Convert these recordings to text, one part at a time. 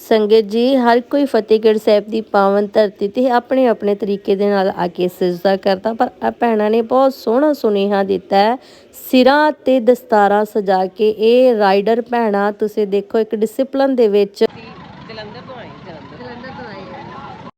ਸੰਗਤ ਜੀ ਹਰ ਕੋਈ ਫਤਿਹਗੜ੍ਹ ਸਾਹਿਬ ਦੀ ਪਾਵਨ ਧਰਤੀ ਤੇ ਆਪਣੇ ਆਪਣੇ ਤਰੀਕੇ ਦੇ ਨਾਲ ਆ ਕੇ ਸਜਦਾ ਕਰਦਾ ਪਰ ਆ ਭੈਣਾਂ ਨੇ ਬਹੁਤ ਸੋਹਣਾ ਸੁਨੇਹਾ ਦਿੱਤਾ ਹੈ। ਸਿਰਾਂ ਤੇ ਦਸਤਾਰਾਂ ਸਜਾ ਕੇ ਇਹ ਰਾਈਡਰ ਭੈਣਾਂ ਤੁਸੀਂ ਦੇਖੋ ਇੱਕ ਡਿਸਪਲਿਨ ਦੇ ਵਿੱਚ ਜਲੰਧਰ ਤੋਂ ਆਏ ਜਲੰਧਰ ਜਲੰਧਰ ਤੋਂ ਆਏ ਆ।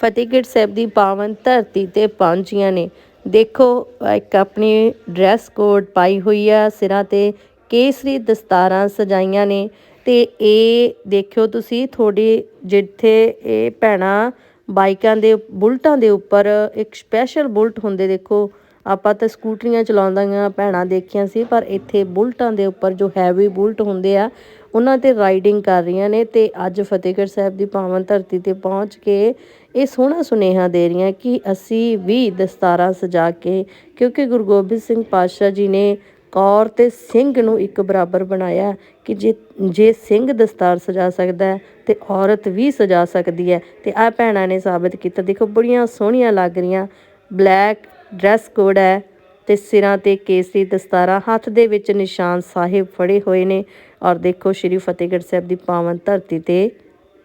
ਫਤਿਹਗੜ੍ਹ ਸਾਹਿਬ ਦੀ ਪਾਵਨ ਧਰਤੀ ਤੇ ਪਹੁੰਚੀਆਂ ਨੇ। ਦੇਖੋ ਇੱਕ ਆਪਣੀ ਡਰੈਸ ਕੋਡ ਪਾਈ ਹੋਈ ਆ ਸਿਰਾਂ ਤੇ ਕੇਸਰੀ ਦਸਤਾਰਾਂ ਸਜਾਈਆਂ ਨੇ। ਤੇ ਇਹ ਦੇਖਿਓ ਤੁਸੀਂ ਥੋੜੀ ਜਿੱਥੇ ਇਹ ਭੈਣਾਂ ਬਾਈਕਾਂ ਦੇ, ਬੁਲਟਾਂ ਦੇ ਉੱਪਰ ਇੱਕ ਸਪੈਸ਼ਲ ਬੁਲਟ ਹੁੰਦੇ ਦੇਖੋ। ਆਪਾਂ ਤਾਂ ਸਕੂਟਰੀਆਂ ਚਲਾਉਂਦੀਆਂ ਭੈਣਾਂ ਦੇਖੀਆਂ ਸੀ, ਪਰ ਇੱਥੇ ਬੁਲਟਾਂ ਦੇ ਉੱਪਰ ਜੋ ਹੈਵੀ ਬੁਲਟ ਹੁੰਦੇ ਆ, ਉਹਨਾਂ ਤੇ ਰਾਈਡਿੰਗ ਕਰ ਰਹੀਆਂ ਨੇ ਤੇ ਅੱਜ ਫਤਿਹਗੜ੍ਹ ਸਾਹਿਬ ਦੀ ਪਾਵਨ ਧਰਤੀ ਤੇ ਪਹੁੰਚ ਕੇ ਇਹ ਸੋਹਣਾ ਸੁਨੇਹਾ ਦੇ ਰਹੀਆਂ ਕਿ ਅਸੀਂ ਵੀ ਦਸਤਾਰਾਂ ਸਜਾ ਕੇ, ਕਿਉਂਕਿ ਗੁਰੂ ਗੋਬਿੰਦ ਸਿੰਘ ਪਾਤਸ਼ਾਹ ਜੀ ਨੇ ਕੌਰ ਤੇ ਸਿੰਘ ਨੂੰ ਇੱਕ ਬਰਾਬਰ ਬਣਾਇਆ ਕਿ ਜੇ ਜੇ ਸਿੰਘ ਦਸਤਾਰ ਸਜਾ ਸਕਦਾ ਹੈ ਤੇ ਔਰਤ ਵੀ ਸਜਾ ਸਕਦੀ ਹੈ। ਤੇ ਆ ਭੈਣਾਂ ਨੇ ਸਾਬਤ ਕੀਤਾ। ਦੇਖੋ, ਬੜੀਆਂ ਸੋਹਣੀਆਂ ਲੱਗ ਰਹੀਆਂ। ਬਲੈਕ ਡਰੈਸ ਕੋਡ ਹੈ ਤੇ ਸਿਰਾਂ ਤੇ ਕੇਸਰੀ ਦਸਤਾਰਾਂ, ਹੱਥ ਦੇ ਵਿੱਚ ਨਿਸ਼ਾਨ ਸਾਹਿਬ ਫੜੇ ਹੋਏ ਨੇ। ਔਰ ਦੇਖੋ, ਸ਼੍ਰੀ ਫਤਿਹਗੜ੍ਹ ਸਾਹਿਬ ਦੀ ਪਾਵਨ ਧਰਤੀ ਤੇ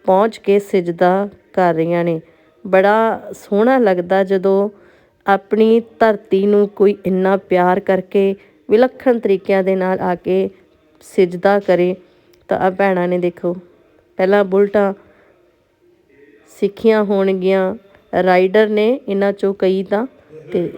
ਪਹੁੰਚ ਕੇ ਸਜਦਾ ਕਰ ਰਹੀਆਂ ਨੇ। ਬੜਾ ਸੋਹਣਾ ਲੱਗਦਾ ਜਦੋਂ ਆਪਣੀ ਧਰਤੀ ਨੂੰ ਕੋਈ ਇੰਨਾ ਪਿਆਰ ਕਰਕੇ ਵਿਲੱਖਣ ਤਰੀਕਿਆਂ ਦੇ ਨਾਲ ਆ ਕੇ ਸਜਦਾ ਕਰੇ, ਤਾਂ ਆ ਭੈਣਾਂ ਨੇ ਦੇਖੋ, ਪਹਿਲਾਂ ਬੁਲਟਾਂ ਸਿੱਖੀਆਂ ਹੋਣਗੀਆਂ, ਰਾਈਡਰ ਨੇ ਇਹਨਾਂ ਚੋਂ ਕਈ ਤਾਂ, ਤੇ